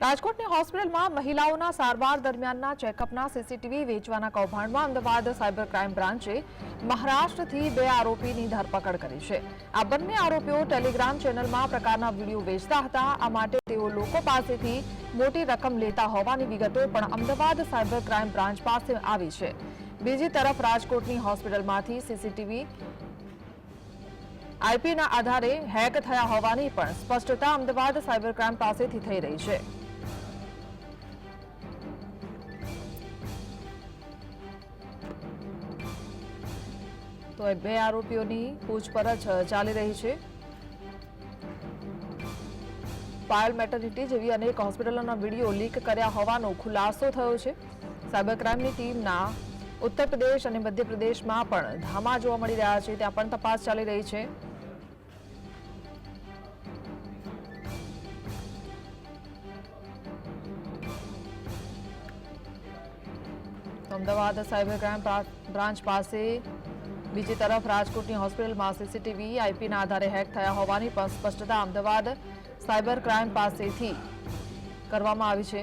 રાજકોટની હોસ્પિટલમાં મહિલાઓના સારવાર દરમિયાનના ચેકઅપના સીસીટીવી વેચવાના કૌભાંડમાં અમદાવાદ સાયબર ક્રાઇમ બ્રાન્ચે મહારાષ્ટ્રથી બે આરોપીની ધરપકડ કરી છે. આ બંને આરોપીઓ ટેલિગ્રામ ચેનલમાં પ્રકારના વીડિયો વેચતા હતા. આ માટે તેઓ લોકો પાસેથી મોટી રકમ લેતા હોવાની વિગતો પણ અમદાવાદ સાયબર ક્રાઇમ બ્રાન્ચ પાસે આવી છે. બીજી તરફ રાજકોટની હોસ્પિટલમાંથી સીસીટીવી આઈપીના આધારે હેક થયા હોવાની પણ સ્પષ્ટતા અમદાવાદ સાયબર ક્રાઇમ પાસેથી થઈ રહી છે. તો એ બે આરોપીઓની પૂછપરછ ચાલી રહી છે. પાયલ મેટર્નિટી જેવી અનેક હોસ્પિટલોના વીડિયો લીક કર્યા હોવાનો ખુલાસો થયો છે. સાયબર ક્રાઇમની ટીમના ઉત્તર પ્રદેશ અને મધ્યપ્રદેશમાં પણ ધામા જોવા મળી રહ્યા છે. ત્યાં પણ તપાસ ચાલી રહી છે. અમદાવાદ સાયબર ક્રાઇમ બ્રાન્ચ પાસે બીજી તરફ રાજકોટની હોસ્પિટલમાં સીસીટીવી, આઈપીના આધારે હેક થયા હોવાની પણ સ્પષ્ટતા અમદાવાદ સાયબર ક્રાઇમ પાસેથી કરવામાં આવી છે.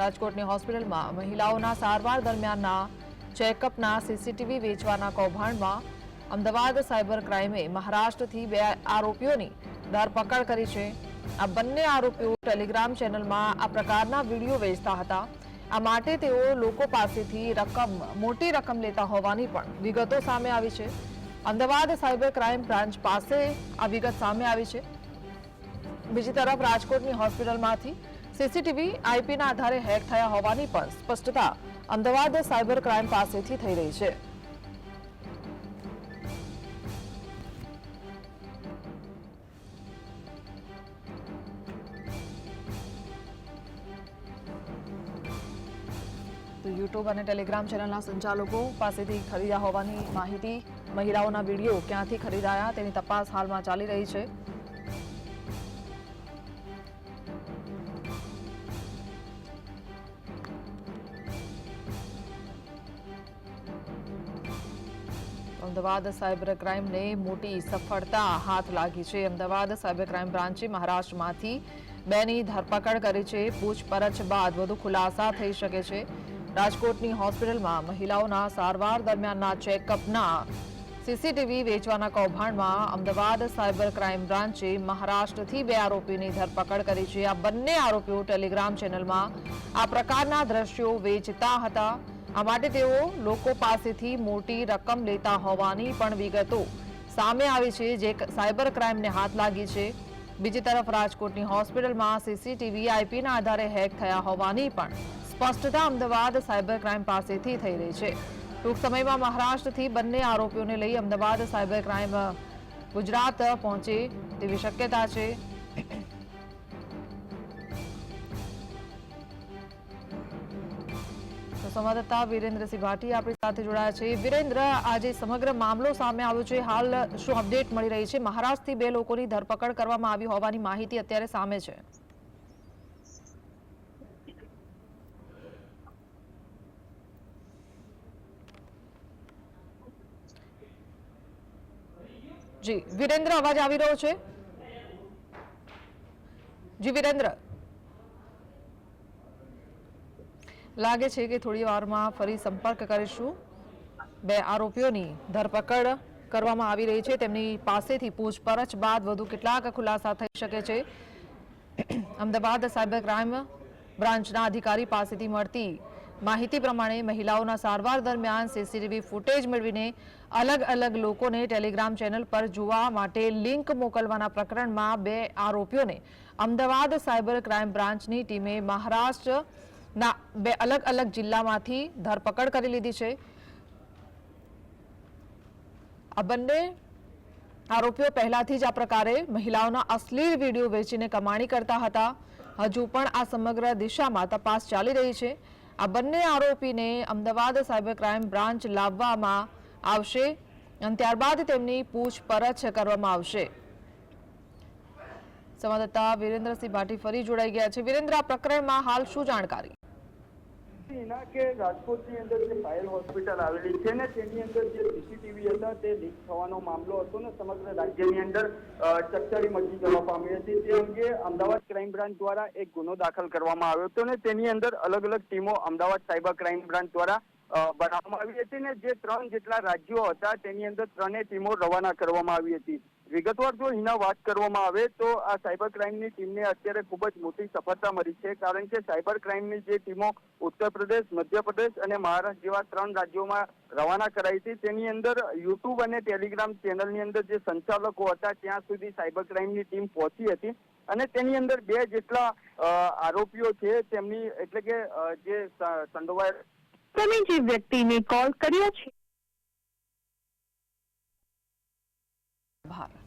રાજકોટની હોસ્પિટલમાં મહિલાઓના સારવાર દરમિયાનના ચેકઅપના સીસીટીવી વેચવાના કૌભાંડમાં અમદાવાદ સાયબર ક્રાઇમે મહારાષ્ટ્રથી બે આરોપીઓની ધરપકડ કરી છે. આ બંને આરોપીઓ ટેલિગ્રામ ચેનલમાં આ પ્રકારના વીડિયો વેચતા હતા. આ માટે તેઓ લોકો પાસેથી રકમ, મોટી રકમ લેતા હોવાની પણ વિગતો સામે આવી છે. અમદાવાદ સાયબર ક્રાઇમ બ્રાન્ચ પાસે આ વિગત સામે આવી છે. બીજી તરફ રાજકોટની હોસ્પિટલમાંથી સીસીટીવી આઈપીના આધારે હેક થયા હોવાની પણ સ્પષ્ટતા અમદાવાદ સાયબર ક્રાઇમ પાસેથી થઈ રહી છે. યુટ્યુબ અને ટેલિગ્રામ ચેનલના સંચાલકો પાસેથી ખરીદ્યા હોવાની માહિતી મહિલાઓના વીડિયો ક્યાંથી ખરીદાયા તેની તપાસ હાલમાં ચાલી રહી છે. અમદાવાદ સાયબર ક્રાઇમને મોટી સફળતા હાથ લાગી છે. અમદાવાદ સાયબર ક્રાઇમ બ્રાન્ચે મહારાષ્ટ્રમાંથી બેની ધરપકડ કરી છે. પૂછપરછ બાદ વધુ ખુલાસા થઈ શકે છે. રાજકોટની હોસ્પિટલમાં મહિલાઓના સારવાર દરમિયાનના ચેકઅપના સીસીટીવી વેચવાના કૌભાંડમાં અમદાવાદ સાયબર ક્રાઇમ બ્રાન્ચે મહારાષ્ટ્રથી બે આરોપીની ધરપકડ કરી છે. આ બંને આરોપીઓ ટેલિગ્રામ ચેનલમાં આ પ્રકારના દ્રશ્યો વેચતા હતા. આ માટે તેઓ લોકો પાસેથી મોટી રકમ લેતા હોવાની પણ વિગતો સામે આવી છે, જે સાયબર ક્રાઇમને હાથ લાગી છે. બીજી તરફ રાજકોટની હોસ્પિટલમાં સીસીટીવી આઈપીના આધારે હેક થયા હોવાની પણ સ્પષ્ટતા અમદાવાદ સાયબર ક્રાઇમ પાસેથી થઈ રહી છે. ટૂંક સમયમાં મહારાષ્ટ્રથી બંને આરોપીઓને લઈ અમદાવાદ સાયબર ક્રાઇમ ગુજરાત પહોંચે તેવી શક્યતા છે. સંવાદદાતા વિરેન્દ્રસિંહ ભાટી આપણી સાથે જોડાયા છે. વિરેન્દ્ર, આજે સમગ્ર મામલો સામે આવ્યો છે. હાલ શું અપડેટ મળી રહી છે? મહારાષ્ટ્રથી બે લોકોની ધરપકડ કરવામાં આવી હોવાની માહિતી અત્યારે સામે છે. જી, વિરેન્દ્ર, અવાજ આવી રહ્યો છે? જી, વિરેન્દ્ર. લાગે છે કે થોડી વારમાં ફરી સંપર્ક કરીશું. બે આરોપીઓની ધરપકડ કરવામાં આવી રહી છે. તેમની પાસેથી પૂછપરછ બાદ વધુ કેટલાક ખુલાસા થઈ શકે છે. અમદાવાદ સાયબર ક્રાઇમ બ્રાન્ચના અધિકારી પાસેથી મળતી માહિતી પ્રમાણે મહિલાઓના સારવાર દરમિયાન સીસીટીવી ફૂટેજ મેળવીને અલગ અલગ લોકોને ટેલિગ્રામ ચેનલ પર જોવા માટે લિંક મોકલવાના પ્રકરણમાં બે આરોપીઓને અમદાવાદ સાયબર ક્રાઇમ બ્રાન્ચની ટીમે મહારાષ્ટ્રના બે અલગ અલગ જિલ્લામાંથી ધરપકડ કરી લીધી છે. આ બંને આરોપીઓ પહેલાથી જ આ પ્રકારે મહિલાઓના અશ્લીલ વીડિયો વેચીને કમાણી કરતા હતા. હજુ પણ આ સમગ્ર દિશામાં તપાસ ચાલી રહી છે. આ બંને આરોપીને અમદાવાદ સાયબર ક્રાઇમ બ્રાન્ચ લાવવામાં આવશે અને ત્યારબાદ તેમની પૂછપરછ કરવામાં આવશે. સંવાદદાતા વિરેન્દ્રસિંહ ભાટી ફરી જોડાઈ ગયા છે. વિરેન્દ્ર, આ પ્રકરણમાં હાલ શું જાણકારી? એના કે રાજકોટની અંદર જે પાયલ હોસ્પિટલ આવેલી છે ને તેની અંદર જે સીસીટીવી હતા તે લીક થવાનો મામલો હતો ને સમગ્ર રાજ્યની અંદર ચકચારી મચી જવા પામી હતી. તે અંગે અમદાવાદ ક્રાઇમ બ્રાન્ચ દ્વારા એક ગુનો દાખલ કરવામાં આવ્યો હતો ને તેની અંદર અલગ અલગ ટીમો અમદાવાદ સાયબર ક્રાઇમ બ્રાન્ચ દ્વારા બનાવવામાં આવી હતી ને જે ત્રણ જેટલા રાજ્યો હતા તેની અંદર ત્રણેય ટીમો રવાના કરવામાં આવી હતી. વિગતવાર જો એના વાત કરવામાં આવે તો આ સાયબર ક્રાઇમની ટીમને અત્યારે ખૂબ જ મોટી સફળતા મળી છે, કારણ કે સાયબર ક્રાઇમની જે ટીમો ઉત્તર પ્રદેશ મધ્યપ્રદેશ અને મહારાષ્ટ્ર જેવા ત્રણ રાજ્યોમાં રવાના કરાઈ હતી, તેની અંદર યુટ્યુબ અને ટેલિગ્રામ ચેનલની અંદર જે સંચાલકો હતા, ત્યાં સુધી સાયબર ક્રાઇમની ટીમ પહોંચી હતી. અને તેની અંદર બે જેટલા આરોપીઓ છે, તેમની એટલે કે જે સંડોવાયેલ તમે જે વ્યક્તિને કોલ કર્યો છે var.